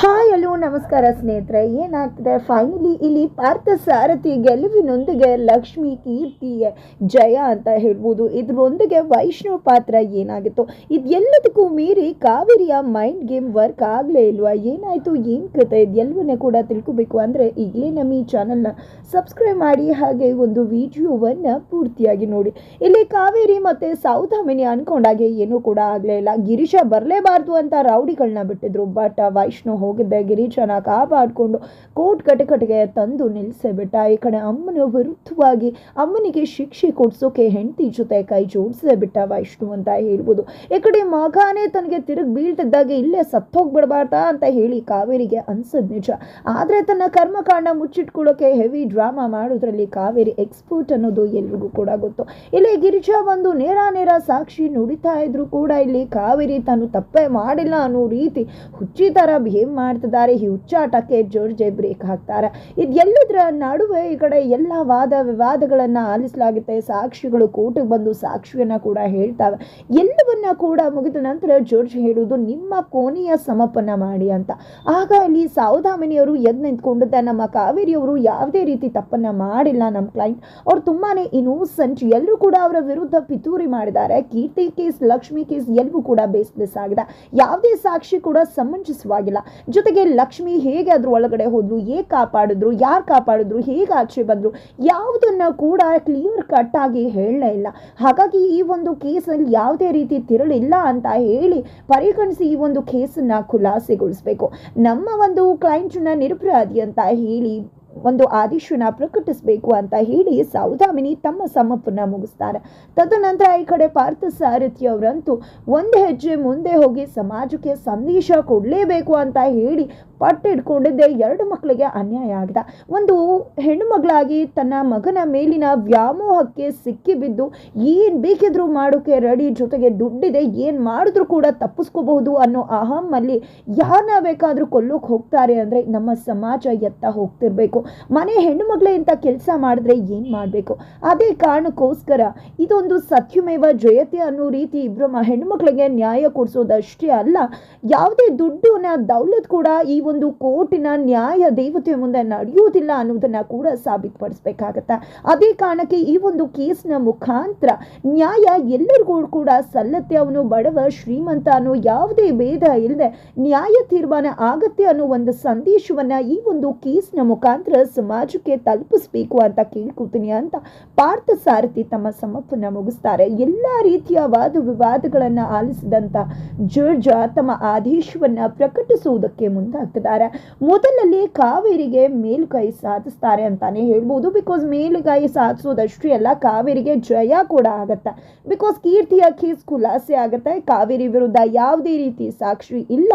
Hi hello ನಮಸ್ಕಾರ ಸ್ನೇಹಿತರೆ. ಏನಾಗ್ತಿದೆ? ಫೈನಲಿ ಇಲ್ಲಿ ಪಾರ್ಥ ಸಾರಥಿ ಗೆಲುವಿನೊಂದಿಗೆ ಲಕ್ಷ್ಮಿ ಕೀರ್ತಿ ಜಯ ಅಂತ ಹೇಳ್ಬೋದು. ಇದರೊಂದಿಗೆ ವೈಷ್ಣವ ಪಾತ್ರ ಏನಾಗಿತ್ತು? ಇದೆಲ್ಲದಕ್ಕೂ ಮೀರಿ ಕಾವೇರಿಯ ಮೈಂಡ್ ಗೇಮ್ ವರ್ಕ್ ಆಗಲೇ ಇಲ್ವಾ? ಏನಾಯಿತು? ಏನು ಕತೆ? ಇದೆಲ್ಲವನ್ನೇ ಕೂಡ ತಿಳ್ಕೊಬೇಕು ಅಂದರೆ ಈಗಲೇ ನಮ್ಮ ಈ ಚಾನಲ್ನ ಸಬ್ಸ್ಕ್ರೈಬ್ ಮಾಡಿ, ಹಾಗೆ ಒಂದು ವಿಡಿಯೋವನ್ನು ಪೂರ್ತಿಯಾಗಿ ನೋಡಿ. ಇಲ್ಲಿ ಕಾವೇರಿ ಮತ್ತು ಸೌದಾಮಿನಿ ಅನ್ಕೊಂಡಾಗೆ ಏನೂ ಕೂಡ ಆಗಲೇ ಇಲ್ಲ. ಗಿರೀಶ ಬರಲೇಬಾರ್ದು ಅಂತ ರೌಡಿಗಳನ್ನ ಬಿಟ್ಟಿದ್ರು ಬಟ್ ವೈಷ್ಣವ್ ಹೋಗಿದ್ದೆ ಗಿರೀಶನ ಕಾಪಾಡಿಕೊಂಡು ಕೋಟ್ ಕಟಕಟಿಗೆ ತಂದು ನಿಲ್ಲಿಸಿಬಿಟ್ಟ ಈ ಕಡೆ ಅಮ್ಮನ ವಿರುದ್ಧವಾಗಿ ಅಮ್ಮನಿಗೆ ಶಿಕ್ಷೆ ಕೊಡ್ಸೋಕೆ ಹೆಂಡತಿ ಜೊತೆ ಕೈ ಜೋಡಿಸೇ ವೈಷ್ಣು ಅಂತ ಹೇಳ್ಬೋದು. ಈ ಕಡೆ ಮಗನೇ ತನಗೆ ತಿರುಗಿ ಬೀಳ್ತಿದ್ದಾಗ ಇಲ್ಲೇ ಸತ್ತೋಗ್ಬಿಡಬಾರ್ದಾ ಅಂತ ಹೇಳಿ ಕಾವೇರಿಗೆ ಅನ್ಸದ್ ನಿಜ. ಆದರೆ ತನ್ನ ಕರ್ಮಕಾಂಡ ಮುಚ್ಚಿಟ್ಕೊಳ್ಳೋಕೆ ಹೆವಿ ಡ್ರಾಮಾ ಮಾಡೋದ್ರಲ್ಲಿ ಕಾವೇರಿ ಎಕ್ಸ್ಪರ್ಟ್ ಅನ್ನೋದು ಎಲ್ರಿಗೂ ಕೂಡ ಗೊತ್ತು. ಇಲ್ಲಿ ಗಿರಿಜಾ ಒಂದು ನೇರ ನೇರ ಸಾಕ್ಷಿ ನುಡಿತಾ ಇದ್ರು ಕೂಡ ಇಲ್ಲಿ ಕಾವೇರಿ ತಾನು ತಪ್ಪೇ ಮಾಡಿಲ್ಲ ಅನ್ನೋ ರೀತಿ ಹುಚ್ಚಿ ಥರ ಬಿಹೇವ್ ಮಾಡ್ತಿದ್ದಾರೆ. ಈ ಹುಚ್ಚಾಟಕ್ಕೆ ಜೋರ್ಜೆ ಬ್ರೇಕ್ ಹಾಕ್ತಾರೆ. ಇದೆಲ್ಲದರ ನಡುವೆ ಈ ಕಡೆ ಎಲ್ಲ ವಾದ ವಿವಾದಗಳನ್ನು ಆಲಿಸಲಾಗುತ್ತೆ. ಸಾಕ್ಷಿಗಳು ಕೋರ್ಟಿಗೆ ಬಂದು ಸಾಕ್ಷಿಯನ್ನ ಕೂಡ ಹೇಳ್ತಾವೆ. ಎಲ್ಲವನ್ನ ಕೂಡ ಮುಗಿದ ನಂತರ ಜೋರ್ಜ್ ಹೇಳುವುದು, ನಿಮ್ಮ ಕೋಣೆಯ ಸಮರ್ಪಣ ಮಾಡಿ ಅಂತ. ಆಗ ಇಲ್ಲಿ ಸಾವಧಾಮಿನಿಯವರು ಎದ್ದು ನಿಂತ್ಕೊಂಡಿದ್ದ ನಮ್ಮ ಕಾವೇರಿಯವರು ಯಾವುದೇ ರೀತಿ ತಪ್ಪನ್ನ ಮಾಡಿಲ್ಲ ನಮ್ಮ ಕ್ಲೈಂಟ್. ಅವ್ರು ತುಂಬಾನೇ ಇನ್ನೋಸೆಂಟ್. ಎಲ್ಲರೂ ಕೂಡ ಅವರ ವಿರುದ್ಧ ಪಿತೂರಿ ಮಾಡಿದ್ದಾರೆ. ಕೀರ್ತಿ ಕೇಸ್, ಲಕ್ಷ್ಮಿ ಕೇಸ್ ಎಲ್ಲವೂ ಕೂಡ ಬೇಸ್ ಆಗಿದೆ ಯಾವುದೇ ಸಾಕ್ಷಿ ಕೂಡ ಸಮಂಜಸವಾಗಿಲ್ಲ. ಜೊತೆಗೆ ಲಕ್ಷ್ಮಿ ಹೇಗೆ ಅದ್ರ ಒಳಗಡೆ ಹೋದ್ಲು ಹೇಗೆ ಕಾಪಾಡಿದ್ರು, ಯಾರು ಕಾಪಾಡಿದ್ರು, ಹೇಗೆ ಆಚೆ ಬಂದ್ರು, ಯಾವುದನ್ನು ಕೂಡ ಕ್ಲಿಯರ್ ಕಟ್ ಆಗಿ ಹೇಳಲೇ ಇಲ್ಲ. ಹಾಗಾಗಿ ಈ ಒಂದು ಕೇಸಲ್ಲಿ ಯಾವುದೇ ರೀತಿ ತಿರುಳಿಲ್ಲ ಅಂತ ಹೇಳಿ ಪರಿಗಣಿಸಿ ಈ ಒಂದು ಕೇಸನ್ನು ಖುಲಾಸೆಗೊಳಿಸಬೇಕು. ನಮ್ಮ ಒಂದು ಕ್ಲೈಂಟ್ನ ನಿರಪರಾಧಿ ಅಂತ ಹೇಳಿ ಒಂದು ಆದೇಶನ ಪ್ರಕಟಿಸಬೇಕು ಅಂತ ಹೇಳಿ ಸೌದಾಮಿನಿ ತಮ್ಮ ಸಮಪ್ಪನ್ನ ಮುಗಿಸ್ತಾರೆ. ತದನಂತರ ಈ ಕಡೆ ಪಾರ್ಥ ಸಾರಥಿ ಅವರಂತೂ ಒಂದು ಹೆಜ್ಜೆ ಮುಂದೆ ಹೋಗಿ ಸಮಾಜಕ್ಕೆ ಸಂದೇಶ ಕೊಡಲೇಬೇಕು ಅಂತ ಹೇಳಿ ಪಟ್ಟು ಇಟ್ಕೊಂಡಿದ್ದೆ ಎರಡು ಮಕ್ಕಳಿಗೆ ಅನ್ಯಾಯ ಆಗಿದೆ. ಒಂದು ಹೆಣ್ಣು ಮಗಳಾಗಿ ತನ್ನ ಮಗನ ಮೇಲಿನ ವ್ಯಾಮೋಹಕ್ಕೆ ಸಿಕ್ಕಿಬಿದ್ದು ಏನು ಬೇಕಿದ್ರೂ ಮಾಡೋಕ್ಕೆ ರೆಡಿ ಜೊತೆಗೆ ದುಡ್ಡಿದೆ, ಏನು ಮಾಡಿದ್ರೂ ಕೂಡ ತಪ್ಪಿಸ್ಕೋಬಹುದು ಅನ್ನೋ ಅಹಮ್ಮಲ್ಲಿ ಯಾರನ್ನ ಬೇಕಾದರೂ ಕೊಲ್ಲೋಕೆ ಹೋಗ್ತಾರೆ ಅಂದರೆ ನಮ್ಮ ಸಮಾಜ ಎತ್ತ ಹೋಗ್ತಿರ್ಬೇಕು. ಮನೆ ಹೆಣ್ಣುಮಗಳೇ ಇಂಥ ಕೆಲಸ ಮಾಡಿದ್ರೆ ಏನು ಮಾಡಬೇಕು? ಅದೇ ಕಾರಣಕ್ಕೋಸ್ಕರ ಇದೊಂದು ಸತ್ಯಮೇವ ಜಯತೆ ಅನ್ನೋ ರೀತಿ ಇಬ್ಬರು ಹೆಣ್ಣುಮಕ್ಕಳಿಗೆ ಹೆಣ್ಣು ಮಕ್ಕಳಿಗೆ ನ್ಯಾಯ ಕೊಡಿಸೋದಷ್ಟೇ ಅಲ್ಲ, ಯಾವುದೇ ದುಡ್ಡುನ ದೌಲತ್ ಕೂಡ ಈ ಒಂದು ಕೋರ್ಟಿನ ನ್ಯಾಯ ದೇವತೆ ಮುಂದೆ ನಡೆಯುವುದಿಲ್ಲ ಅನ್ನೋದನ್ನು ಕೂಡ ಸಾಬೀತುಪಡಿಸ್ಬೇಕಾಗತ್ತೆ. ಅದೇ ಕಾರಣಕ್ಕೆ ಈ ಒಂದು ಕೇಸ್ನ ಮುಖಾಂತರ ನ್ಯಾಯ ಎಲ್ಲರಿಗೂ ಕೂಡ ಸಲ್ಲತ್ತೆ ಅವನು ಬಡವ ಶ್ರೀಮಂತ ಅನ್ನೋ ಯಾವುದೇ ಭೇದ ಇಲ್ಲದೆ ನ್ಯಾಯ ತೀರ್ಮಾನ ಆಗತ್ತೆ ಅನ್ನೋ ಒಂದು ಸಂದೇಶವನ್ನ ಈ ಒಂದು ಕೇಸ್ನ ಮುಖಾಂತರ ಸಮಾಜಕ್ಕೆ ತಲುಪಿಸ್ಬೇಕು ಅಂತ ಕೇಳ್ಕೊತೀನಿ ಅಂತ ಪಾರ್ಥ ಸಾರಥಿ ತಮ್ಮ ಸಮಪ್ಪನ್ನ ಮುಗಿಸ್ತಾರೆ. ಎಲ್ಲ ರೀತಿಯ ವಾದ ವಿವಾದಗಳನ್ನ ಆಲಿಸಿದಂತ ಜರ್ಜ ತಮ್ಮ ಆದೇಶವನ್ನ ಪ್ರಕಟಿಸುವುದಕ್ಕೆ ಮುಂದಾಗ್ತಿದ್ದಾರೆ ಮೊದಲಲ್ಲಿ ಕಾವೇರಿಗೆ ಮೇಲುಗೈ ಸಾಧಿಸ್ತಾರೆ ಅಂತಾನೆ ಹೇಳ್ಬೋದು. ಬಿಕಾಸ್ ಮೇಲುಗೈ ಸಾಧಿಸೋದಷ್ಟು ಅಲ್ಲ, ಕಾವೇರಿಗೆ ಜಯ ಕೂಡ ಆಗತ್ತೆ. ಬಿಕಾಸ್ ಕೀರ್ತಿಯ ಕೇಸ್ ಖುಲಾಸೆ ಆಗುತ್ತೆ. ಕಾವೇರಿ ವಿರುದ್ಧ ಯಾವುದೇ ರೀತಿ ಸಾಕ್ಷಿ ಇಲ್ಲ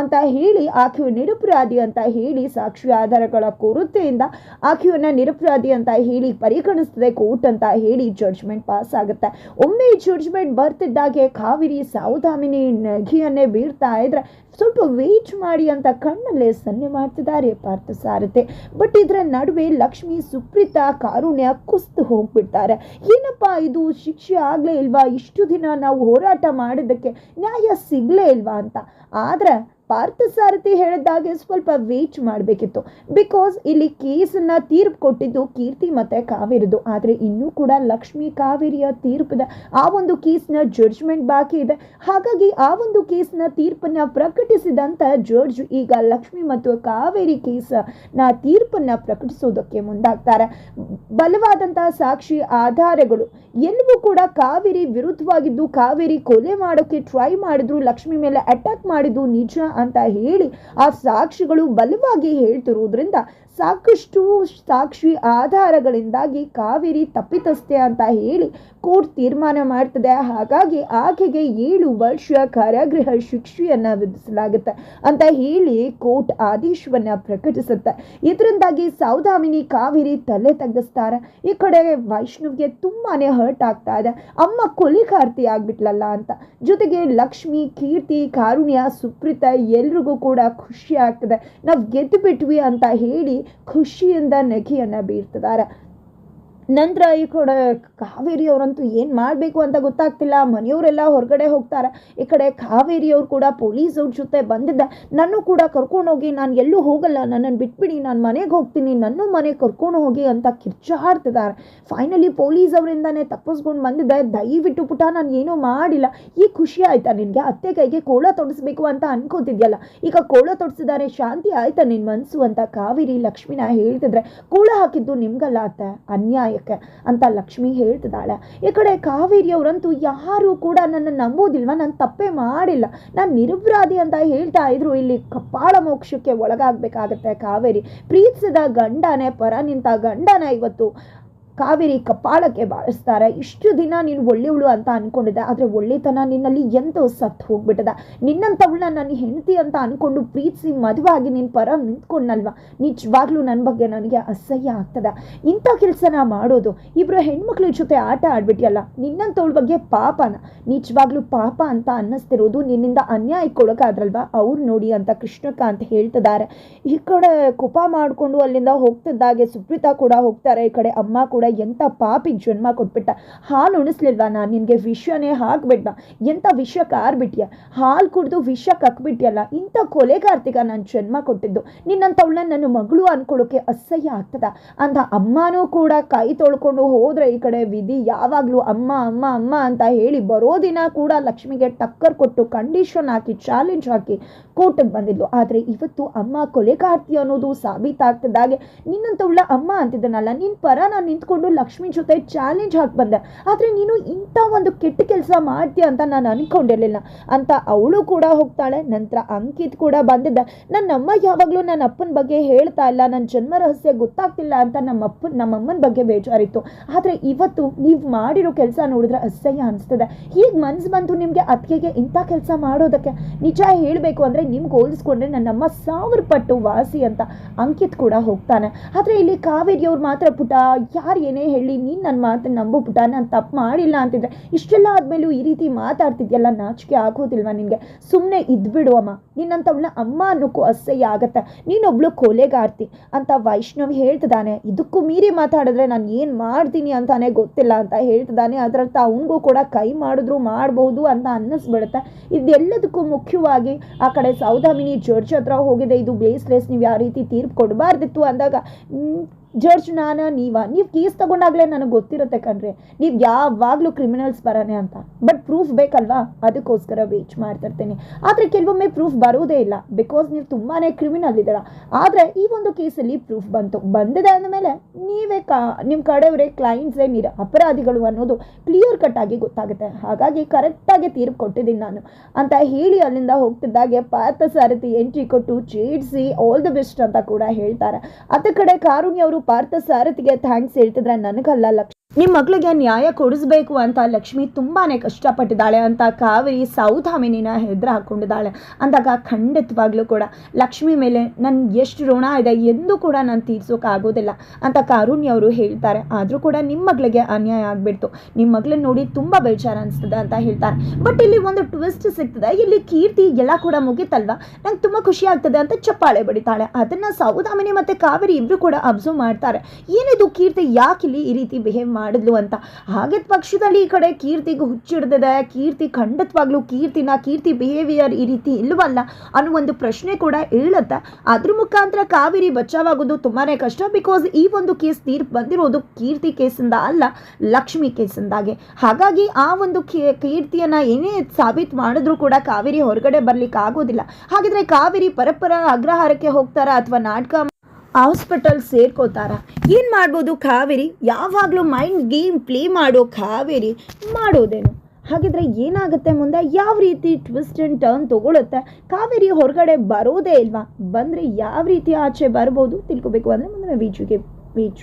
ಅಂತ ಹೇಳಿ, ಆಕೆಯು ನಿರಪರಾಧಿ ಅಂತ ಹೇಳಿ ಸಾಕ್ಷಿ ಆಧಾರಗಳ ಕೊರತೆಯಿಂದ ಆಕೆಯನ್ನ ನಿರಪರಾಧಿ ಅಂತ ಹೇಳಿ ಪರಿಗಣಿಸ್ತದೆ. ಕೋರ್ಟ್ ಅಂತ ಹೇಳಿ ಜಡ್ಜ್ಮೆಂಟ್ ಪಾಸ್ ಆಗುತ್ತೆ. ಒಮ್ಮೆ ಜಡ್ಜ್ಮೆಂಟ್ ಬರ್ತಿದ್ದಾಗೆ ಕಾವೇರಿ ಸಾವುದಾಮಿನಿ ನಗಿಯನ್ನೇ ಬೀರ್ತಾ ಇದ್ರೆ ಸ್ವಲ್ಪ ವೇಟ್ ಮಾಡಿ ಅಂತ ಕಣ್ಣಲ್ಲೇ ಸನ್ನೆ ಮಾಡ್ತಿದ್ದಾರೆ ಪಾರ್ಥ ಸಾರಥಿ. ಬಟ್ ಇದರ ನಡುವೆ ಲಕ್ಷ್ಮಿ, ಸುಪ್ರೀತಾ, ಕಾರುಣ್ಯ ಕುಸ್ತು ಹೋಗ್ಬಿಡ್ತಾರೆ. ಏನಪ್ಪ ಇದು? ಶಿಕ್ಷೆ ಆಗಲೇ ಇಲ್ವಾ? ಇಷ್ಟು ದಿನ ನಾವು ಹೋರಾಟ ಮಾಡಿದ್ದಕ್ಕೆ ನ್ಯಾಯ ಸಿಗ್ಲೇ ಇಲ್ವಾ ಅಂತ. ಆದ್ರೆ ಪಾರ್ಥಸಾರಥಿ ಹೇಳಿದಾಗೆ ಸ್ವಲ್ಪ ವೇಟ್ ಮಾಡಬೇಕಿತ್ತು. ಬಿಕಾಸ್ ಇಲ್ಲಿ ಕೇಸನ್ನ ತೀರ್ಪು ಕೊಟ್ಟಿದ್ದು ಕೀರ್ತಿ ಮತ್ತೆ ಕಾವೇರಿದು. ಆದರೆ ಇನ್ನೂ ಕೂಡ ಲಕ್ಷ್ಮಿ ಕಾವೇರಿಯ ತೀರ್ಪದ ಆ ಒಂದು ಕೇಸ್ನ ಜಡ್ಜ್ಮೆಂಟ್ ಬಾಕಿ ಇದೆ. ಹಾಗಾಗಿ ಆ ಒಂದು ಕೇಸ್ನ ತೀರ್ಪನ್ನ ಪ್ರಕಟಿಸಿದಂತ ಜಡ್ಜ್ ಈಗ ಲಕ್ಷ್ಮಿ ಮತ್ತು ಕಾವೇರಿ ಕೇಸ್ನ ತೀರ್ಪನ್ನ ಪ್ರಕಟಿಸೋದಕ್ಕೆ ಮುಂದಾಗ್ತಾರೆ. ಬಲವಾದಂಥ ಸಾಕ್ಷಿ ಆಧಾರಗಳು ಎಲ್ಲವೂ ಕೂಡ ಕಾವೇರಿ ವಿರುದ್ಧವಾಗಿದ್ದು, ಕಾವೇರಿ ಕೊಲೆ ಮಾಡೋಕೆ ಟ್ರೈ ಮಾಡಿದ್ರು, ಲಕ್ಷ್ಮಿ ಮೇಲೆ ಅಟ್ಯಾಕ್ ಮಾಡಿದ್ದು ನಿಜ ಅಂತ ಹೇಳಿ ಆ ಸಾಕ್ಷಿಗಳು ಬಲವಾಗಿ ಹೇಳ್ತಿರೋದ್ರಿಂದ ಸಾಕಷ್ಟು ಸಾಕ್ಷಿ ಆಧಾರಗಳಿಂದಾಗಿ ಕಾವೇರಿ ತಪ್ಪಿತಸ್ಥೆ ಅಂತ ಹೇಳಿ ಕೋರ್ಟ್ ತೀರ್ಮಾನ ಮಾಡ್ತದೆ. ಹಾಗಾಗಿ ಆಕೆಗೆ ಏಳು ವರ್ಷ ಕಾರಾಗೃಹ ಶಿಕ್ಷೆಯನ್ನು ವಿಧಿಸಲಾಗುತ್ತೆ ಅಂತ ಹೇಳಿ ಕೋರ್ಟ್ ಆದೇಶವನ್ನು ಪ್ರಕಟಿಸುತ್ತೆ. ಇದರಿಂದಾಗಿ ಸೌದಾಮಿನಿ ಕಾವೇರಿ ತಲೆ ತಗ್ಗಿಸ್ತಾರೆ. ಈ ಕಡೆ ವೈಷ್ಣವ್ಗೆ ತುಂಬಾ ಹರ್ಟ್ ಆಗ್ತಾ ಇದೆ. ಅಮ್ಮ ಕೊಲಿಕಾರ್ತಿ ಆಗ್ಬಿಟ್ಲಲ್ಲ ಅಂತ. ಜೊತೆಗೆ ಲಕ್ಷ್ಮಿ, ಕೀರ್ತಿ, ಕಾರುಣ್ಯ, ಸುಪ್ರೀತ ಎಲ್ರಿಗೂ ಕೂಡ ಖುಷಿ ಆಗ್ತದೆ. ನಾವು ಗೆದ್ದು ಬಿಟ್ವಿ ಅಂತ ಹೇಳಿ ಖುಷಿಯಿಂದ ನಗೆಯನ್ನ ಬೀರ್ತಿದ್ದಾರೆ. ನಂತರ ಈ ಕಡೆ ಕಾವೇರಿ ಅವರಂತೂ ಏನು ಮಾಡಬೇಕು ಅಂತ ಗೊತ್ತಾಗ್ತಿಲ್ಲ. ಮನೆಯವರೆಲ್ಲ ಹೊರಗಡೆ ಹೋಗ್ತಾರೆ. ಈ ಕಡೆ ಕಾವೇರಿ ಅವ್ರು ಕೂಡ ಪೊಲೀಸ್ ಅವ್ರ ಜೊತೆ ಬಂದಿದ್ದೆ. ನಾನು ಕೂಡ ಕರ್ಕೊಂಡೋಗಿ ನಾನು ಎಲ್ಲೂ ಹೋಗಲ್ಲ. ನನ್ನನ್ನು ಬಿಟ್ಬಿಡಿ, ನಾನು ಮನೆಗೆ ಹೋಗ್ತೀನಿ. ನನ್ನ ಮನೆಗೆ ಕರ್ಕೊಂಡು ಹೋಗಿ ಅಂತ ಕಿರ್ಚಾಡ್ತಿದ್ದಾರೆ. ಫೈನಲಿ ಪೊಲೀಸ್ ಅವರಿಂದನೇ ತಪ್ಪಿಸ್ಕೊಂಡು ಬಂದಿದ್ದೆ. ದಯವಿಟ್ಟು ಪುಟ, ನಾನು ಏನೂ ಮಾಡಿಲ್ಲ. ಈ ಖುಷಿ ಆಯ್ತಾ ನಿನಗೆ? ಅತ್ತೆ ಕೈಗೆ ಕೋಳ ತೊಡಿಸ್ಬೇಕು ಅಂತ ಅನ್ಕೋತಿದ್ಯಲ್ಲ. ಈಗ ಕೋಳ ತೊಡಿಸಿದ್ದಾರೆ ಶಾಂತಿ ಆಯ್ತಾ ನಿನ್ನ ಮನಸ್ಸು ಅಂತ ಕಾವೇರಿ ಲಕ್ಷ್ಮಿನ ಹೇಳ್ತಿದ್ರೆ. ಕೋಳ ಹಾಕಿದ್ದು ನಿಮ್ಗಲ್ಲ ಅತ್ತೆ? ಅಂತ ಲಕ್ಷ್ಮಿ ಹೇಳ್ತಿದ್ದಾಳೆ. ಈ ಕಡೆ ಕಾವೇರಿ ಅವರಂತೂ ಯಾರು ಕೂಡ ನನ್ನ ನಂಬೋದಿಲ್ವಾ ನಾನು ತಪ್ಪೇ ಮಾಡಿಲ್ಲ. ನಾನು ನಿರಪರಾಧಿ ಅಂತ ಹೇಳ್ತಾ ಇದ್ರು. ಇಲ್ಲಿ ಕಪ್ಪಾಳ ಮೋಕ್ಷಕ್ಕೆ ಒಳಗಾಗಬೇಕಾಗತ್ತೆ ಕಾವೇರಿ. ಪ್ರೀತಿಸಿದ ಗಂಡನೇ ಪರ ನಿಂತ ಗಂಡನ ಇವತ್ತು ಕಾವೇರಿ ಕಪಾಳಕ್ಕೆ ಬಾರಿಸ್ತಾರೆ. ಇಷ್ಟು ದಿನ ನೀನು ಒಳ್ಳೆಯವಳು ಅಂತ ಅನ್ಕೊಂಡಿದ್ದೆ, ಆದರೆ ಒಳ್ಳೆತನ ನಿನ್ನಲ್ಲಿ ಎಂತೋ ಸತ್ತು ಹೋಗ್ಬಿಟ್ಟದ. ನಿನ್ನಂಥವಳನ್ನ ನನ್ನ ಹೆಂಡತಿ ಅಂತ ಅನ್ಕೊಂಡು ಪ್ರೀತಿಸಿ ಮದುವಾಗಿ ನಿನ್ನ ಪರ ನಿಂತ್ಕೊಂಡಲ್ವ ನಿಜವಾಗ್ಲೂ ನನ್ನ ಬಗ್ಗೆ ನನಗೆ ಅಸಹ್ಯ ಆಗ್ತದ. ಇಂಥ ಕೆಲಸನ ಮಾಡೋದು ಇಬ್ಬರು ಹೆಣ್ಮಕ್ಳ ಜೊತೆ ಆಟ ಆಡ್ಬಿಟ್ಟಿಯಲ್ಲ ನಿನ್ನಂಥವಳ ಬಗ್ಗೆ ಪಾಪನ. ನಿಜವಾಗ್ಲೂ ಪಾಪ ಅಂತ ಅನ್ನಿಸ್ತಿರೋದು ನಿನ್ನಿಂದ ಅನ್ಯಾಯಕ್ಕೊಳಗಾದ್ರಲ್ವ ಅವ್ರು ನೋಡಿ ಅಂತ ಕೃಷ್ಣಕಾಂತ್ ಹೇಳ್ತಿದ್ದಾರೆ. ಈ ಕಡೆ ಕುಪ ಮಾಡಿಕೊಂಡು ಅಲ್ಲಿಂದ ಹೋಗ್ತಿದ್ದಾಗೆ ಸುಪ್ರೀತಾ ಕೂಡ ಹೋಗ್ತಾರೆ, ಈ ಕಡೆ ಅಮ್ಮ ಕೂಡ ಎಂಥ ಪಾಪಿಗೆ ಜನ್ಮ ಕೊಟ್ಬಿಟ್ಟ. ಹಾಲು ಉಣಿಸ್ಲಿಲ್ವಾ ನಾನು? ನಿನಗೆ ವಿಷನೇ ಹಾಕ್ಬಿಟ್ಟ ಎಂಥ ವಿಷ ಕಾರ್ಬಿಟ್ಯ? ಹಾಲು ಕುಡಿದು ವಿಷ ಕಕ್ಬಿಟ್ಯಲ್ಲ? ಇಂಥ ಕೊಲೆಗಾರ್ತಿಗ ನಾನು ಜನ್ಮ ಕೊಟ್ಟಿದ್ದು. ನಿನ್ನಂಥವಳನ್ನ ನನ್ನ ಮಗಳು ಅನ್ಕೊಳ್ಳೋಕೆ ಅಸಹ್ಯ ಆಗ್ತದ. ಅಂತ ಅಮ್ಮನೂ ಕೂಡ ಕೈ ತೊಳ್ಕೊಂಡು ಹೋದ್ರೆ ಈ ಕಡೆ ವಿಧಿ ಯಾವಾಗಲೂ ಅಮ್ಮ ಅಮ್ಮ ಅಮ್ಮ ಅಂತ ಹೇಳಿ ಬರೋ ದಿನ ಕೂಡ ಲಕ್ಷ್ಮಿಗೆ ಟಕ್ಕರ್ ಕೊಟ್ಟು ಕಂಡೀಷನ್ ಹಾಕಿ ಚಾಲೆಂಜ್ ಹಾಕಿ ಕೋರ್ಟಿಗೆ ಬಂದಿದ್ಲು. ಆದರೆ ಇವತ್ತು ಅಮ್ಮ ಕೊಲೆಗಾರ್ತಿ ಅನ್ನೋದು ಸಾಬೀತಾಗ್ತಿದ್ದಾಗೆ ನಿನ್ನಂಥವಳ ಅಮ್ಮ ಅಂತಿದ್ದನಲ್ಲ ನಿನ್ನ ಪರ ನಾನು ನಿಂತ್ಕೊಂಡು ಲಕ್ಷ್ಮಿ ಜೊತೆ ಚಾಲೆಂಜ್ ಹಾಕಿ ಬಂದೆ. ಆದರೆ ನೀನು ಇಂಥ ಒಂದು ಕೆಟ್ಟ ಕೆಲಸ ಮಾಡ್ತೀಯ ಅಂತ ನಾನು ಅನ್ಕೊಂಡಿರಲಿಲ್ಲ. ಅಂತ ಅವಳು ಕೂಡ ಹೋಗ್ತಾಳೆ, ನಂತರ ಅಂಕಿತ್ ಕೂಡ ಬಂದಿದ್ದ. ನನ್ನ ಅಮ್ಮ ಯಾವಾಗಲೂ ನನ್ನ ಅಪ್ಪನ ಬಗ್ಗೆ ಹೇಳ್ತಾ ಇಲ್ಲ ನನ್ನ ಜನ್ಮ ರಹಸ್ಯ ಗೊತ್ತಾಗ್ತಿಲ್ಲ ಅಂತ ನಮ್ಮ ಅಪ್ಪನ ನಮ್ಮಮ್ಮನ ಬಗ್ಗೆ ಬೇಜಾರಿತ್ತು. ಆದರೆ ಇವತ್ತು ನೀವು ಮಾಡಿರೋ ಕೆಲಸ ನೋಡಿದ್ರೆ ಅಸಹ್ಯ ಅನಿಸ್ತದೆ. ಹೀಗೆ ಮನ್ಸು ಬಂತು ನಿಮಗೆ ಅತ್ತಿಗೆಗೆ ಇಂಥ ಕೆಲಸ ಮಾಡೋದಕ್ಕೆ ನಿಜ ಹೇಳಬೇಕು ಅಂದರೆ ನಿಮ್ಗೆ ಹೋಲಿಸ್ಕೊಂಡ್ರೆ ನನ್ನಮ್ಮ ಸಾವಿರ ಪಟ್ಟು ವಾಸಿ ಅಂತ ಅಂಕಿತ್ ಕೂಡ ಹೋಗ್ತಾನೆ. ಆದರೆ ಇಲ್ಲಿ ಕಾವೇರಿ ಅವ್ರು ಮಾತ್ರ ಪುಟ, ಯಾರು ಏನೇ ಹೇಳಿ, ನೀನು ನನ್ನ ಮಾತನ್ನು ನಂಬು ಪುಟ ನಾನು ತಪ್ಪು ಮಾಡಿಲ್ಲ ಅಂತಿದ್ರೆ ಇಷ್ಟೆಲ್ಲ ಆದಮೇಲೂ ಈ ರೀತಿ ಮಾತಾಡ್ತಿದ್ಯಲ್ಲ, ನಾಚಿಕೆ ಆಗೋದಿಲ್ವಾ ನಿನಗೆ? ಸುಮ್ಮನೆ ಇದ್ಬಿಡು ಅಮ್ಮ ನಿನ್ನಂಥವ್ಳನ್ನ ಅಮ್ಮ ಅನ್ನೋಕ್ಕೂ ಅಸಹ್ಯ ಆಗತ್ತೆ. ನೀನೊಬ್ಳು ಕೊಲೆಗಾರ್ತಿ ಅಂತ ವೈಷ್ಣವ್ ಹೇಳ್ತಿದ್ದಾನೆ. ಇದಕ್ಕೂ ಮೀರಿ ಮಾತಾಡಿದ್ರೆ ನಾನು ಏನು ಮಾಡ್ತೀನಿ ಅಂತಾನೆ ಗೊತ್ತಿಲ್ಲ ಅಂತ ಹೇಳ್ತಿದ್ದಾನೆ. ಅದರರ್ಥ ಅವನಿಗೂ ಕೂಡ ಕೈ ಮಾಡಿದ್ರು ಮಾಡ್ಬೋದು ಅಂತ ಅನ್ನಿಸ್ಬಿಡುತ್ತೆ. ಇದೆಲ್ಲದಕ್ಕೂ ಮುಖ್ಯವಾಗಿ ಆ ಕಡೆ ಸೌದಾಮಿನಿ ಚರ್ಚ್ ಹತ್ರ ಹೋಗಿದೆ. ಇದು ಬೇಸ್ಲೆಸ್, ನೀವು ಯಾವ ರೀತಿ ತೀರ್ಪು ಕೊಡಬಾರ್ದಿತ್ತು ಅಂದಾಗ ಜಡ್ಜ್ ನಾನು, ನೀವ. ನೀವು ಕೇಸ್ ತಗೊಂಡಾಗ್ಲೇ ನನಗೆ ಗೊತ್ತಿರುತ್ತೆ ಕಣ್ರಿ. ನೀವು ಯಾವಾಗಲೂ ಕ್ರಿಮಿನಲ್ಸ್ ಬರಾನೆ ಅಂತ. ಬಟ್ ಪ್ರೂಫ್ ಬೇಕಲ್ವಾ? ಅದಕ್ಕೋಸ್ಕರ ವೇಟ್ ಮಾಡ್ತಿರ್ತೀನಿ. ಆದರೆ ಕೆಲವೊಮ್ಮೆ ಪ್ರೂಫ್ ಬರೋದೇ ಇಲ್ಲ. ಬಿಕಾಸ್ ನೀವು ತುಂಬಾ ಕ್ರಿಮಿನಲ್ ಇದ್ದೀರ. ಆದರೆ ಈ ಒಂದು ಕೇಸಲ್ಲಿ ಪ್ರೂಫ್ ಬಂತು. ಬಂದಿದೆ ಅಂದಮೇಲೆ ನೀವೇ ಕಾ ನಿಮ್ಮ ಕಡೆಯವರೇ ಕ್ಲೈಂಟ್ಸೇ ನೀರ ಅಪರಾಧಿಗಳು ಅನ್ನೋದು ಕ್ಲಿಯರ್ ಕಟ್ ಆಗಿ ಗೊತ್ತಾಗುತ್ತೆ. ಹಾಗಾಗಿ ಕರೆಕ್ಟಾಗಿ ತೀರ್ಪು ಕೊಟ್ಟಿದ್ದೀನಿ ನಾನು. ಅಂತ ಹೇಳಿ ಅಲ್ಲಿಂದ ಹೋಗ್ತಿದ್ದಾಗೆ ಪಾರ್ಥ ಸಾರಥಿ ಎಂಟ್ರಿ ಕೊಟ್ಟು ಚೇಡ್ಸಿ ಆಲ್ ದ ಬೆಸ್ಟ್ ಅಂತ ಕೂಡ ಹೇಳ್ತಾರೆ. ಅದ ಕಡೆ ಕಾರುಣ್ಯ ಅವರು ಪಾರ್ಥ ಸಾರಥಿಗೆ ಥ್ಯಾಂಕ್ಸ್ ಹೇಳ್ತಿದ್ರೆ ನನಗಲ್ಲ ಲಕ್ಷ ನಿಮ್ಮ ಮಗಳಿಗೆ ನ್ಯಾಯ ಕೊಡಿಸ್ಬೇಕು ಅಂತ ಲಕ್ಷ್ಮಿ ತುಂಬಾ ಕಷ್ಟಪಟ್ಟಿದ್ದಾಳೆ ಅಂತ ಕಾವೇರಿ ಸೌಧಾಮಿನಿನ ಹೆದ್ರ ಹಾಕೊಂಡಿದ್ದಾಳೆ ಅಂದಾಗ ಖಂಡಿತವಾಗ್ಲೂ ಕೂಡ ಲಕ್ಷ್ಮಿ ಮೇಲೆ ನನ್ನ ಎಷ್ಟು ಋಣ ಇದೆ ಎಂದು ಕೂಡ ನಾನು ತೀರ್ಸೋಕ್ಕಾಗೋದಿಲ್ಲ ಅಂತ ಕಾರುಣ್ಯ ಅವರು ಹೇಳ್ತಾರೆ. ಆದರೂ ಕೂಡ ನಿಮ್ಮ ಮಗಳಿಗೆ ಅನ್ಯಾಯ ಆಗಿಬಿಡ್ತು. ನಿಮ್ಮ ಮಗಳನ್ನ ನೋಡಿ ತುಂಬ ಬೇಜಾರು ಅನಿಸ್ತದೆ ಅಂತ ಹೇಳ್ತಾರೆ. ಬಟ್ ಇಲ್ಲಿ ಒಂದು ಟ್ವಿಸ್ಟ್ ಸಿಗ್ತದೆ. ಇಲ್ಲಿ ಕೀರ್ತಿ ಎಲ್ಲ ಕೂಡ ಮುಗಿತಲ್ವಾ? ನಂಗೆ ತುಂಬ ಖುಷಿ ಆಗ್ತದೆ ಅಂತ ಚಪ್ಪಾಳೆ ಬಡಿತಾಳೆ. ಅದನ್ನು ಸೌಧಾಮಿನಿ ಮತ್ತು ಕಾವೇರಿ ಇಬ್ಬರು ಕೂಡ ಅಬ್ಸರ್ವ್ ಮಾಡ್ತಾರೆ. ಏನಿದು ಕೀರ್ತಿ? ಯಾಕೆ ಇಲ್ಲಿ ಈ ರೀತಿ ಬಿಹೇವ್ ಮಾಡಿದ್ಲು ಅಂತ. ಹಾಗೆ ಪಕ್ಷದಲ್ಲಿ ಈ ಕಡೆ ಕೀರ್ತಿಗೆ ಹುಚ್ಚಿಡ್ದಿದೆ. ಕೀರ್ತಿ ಖಂಡಿತವಾಗ್ಲೂ ಕೀರ್ತಿನ, ಕೀರ್ತಿ ಬಿಹೇವಿಯರ್ ಈ ರೀತಿ ಇಲ್ವಲ್ಲ ಅನ್ನೋ ಒಂದು ಪ್ರಶ್ನೆ ಕೂಡ ಹೇಳುತ್ತೆ ಅದ್ರ ಮುಖಾಂತರ ಕಾವೇರಿ ಬಚಾವಾಗೋದು ತುಂಬಾ ಕಷ್ಟ. ಬಿಕಾಸ್ ಈ ಒಂದು ಕೇಸ್ ತೀರ್ಪು ಬಂದಿರೋದು ಕೀರ್ತಿ ಕೇಸಿಂದ ಅಲ್ಲ, ಲಕ್ಷ್ಮಿ ಕೇಸಿಂದಾಗೆ. ಹಾಗಾಗಿ ಆ ಒಂದು ಕೀರ್ತಿಯನ್ನು ಏನೇ ಸಾಬೀತು ಮಾಡಿದ್ರು ಕೂಡ ಕಾವೇರಿ ಹೊರಗಡೆ ಬರ್ಲಿಕ್ಕೆ ಆಗೋದಿಲ್ಲ ಹಾಗಿದ್ರೆ ಕಾವೇರಿ ಪರಪರ ಅಗ್ರಹಾರಕ್ಕೆ ಹೋಗ್ತಾರ ಅಥವಾ ನಾಟಕ ಹಾಸ್ಪಿಟಲ್ ಸೇರ್ಕೋತಾರ. ಏನು ಮಾಡ್ಬೋದು ಕಾವೇರಿ? ಯಾವಾಗಲೂ ಮೈಂಡ್ ಗೇಮ್ ಪ್ಲೇ ಮಾಡೋ ಕಾವೇರಿ ಮಾಡೋದೇನು? ಹಾಗಿದ್ರೆ ಏನಾಗುತ್ತೆ ಮುಂದೆ? ಯಾವ ರೀತಿ ಟ್ವಿಸ್ಟ್ ಆ್ಯಂಡ್ ಟರ್ನ್ ತೊಗೊಳುತ್ತೆ? ಕಾವೇರಿ ಹೊರಗಡೆ ಬರೋದೇ ಇಲ್ವಾ? ಬಂದರೆ ಯಾವ ರೀತಿ ಆಚೆ ಬರ್ಬೋದು? ತಿಳ್ಕೊಬೇಕು. ಅಂದರೆ ಮುಂದಿನ ಈಜುಗೆ ವೀಚ್